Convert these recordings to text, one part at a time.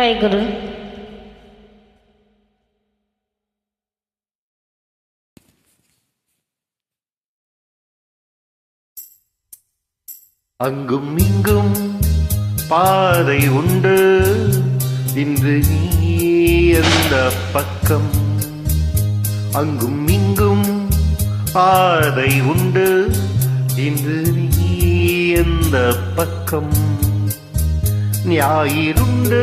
Hi குரு. அங்கும் இங்கும் பாதை உண்டு. இன்று நீ எந்த பக்கம்? அங்கும் இங்கும் பாதை உண்டு. இன்று நீ எந்த பக்கம்? ஞாயிறுண்டு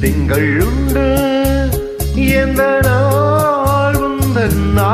திங்கள் உண்டு. எந்த நாள் உந்தன் நாள்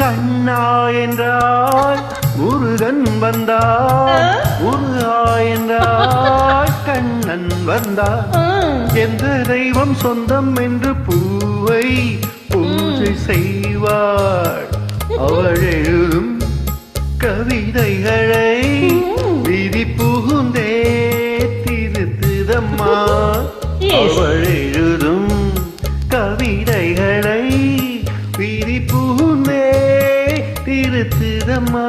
கண்ணா என்றால் முருகன் வந்தார் முருகா என்றால் கண்ணன் வந்தார் எந்த தெய்வம் சொந்தம் என்று பூவை பூஜை செய்வாள். அவள் எழுதும் கவிதைகளை விதி திருத்துதம்மா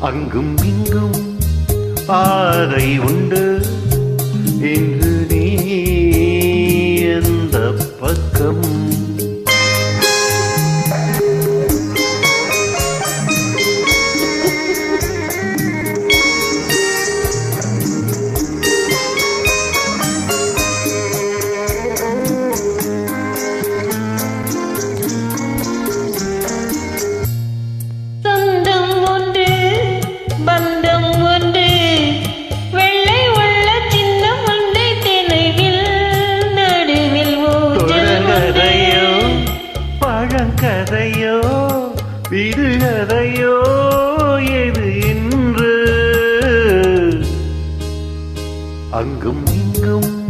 அங்கும் இங்கும் பாதை உண்டு. என்று நீ விடுகதையோ எது என்று அங்கும் இங்கும்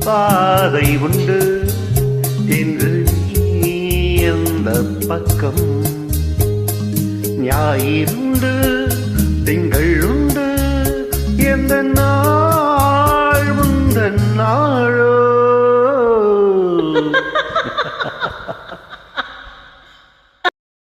பாதை உண்டு. என்று நீ எந்த பக்கம்? ஞாயிறுண்டு.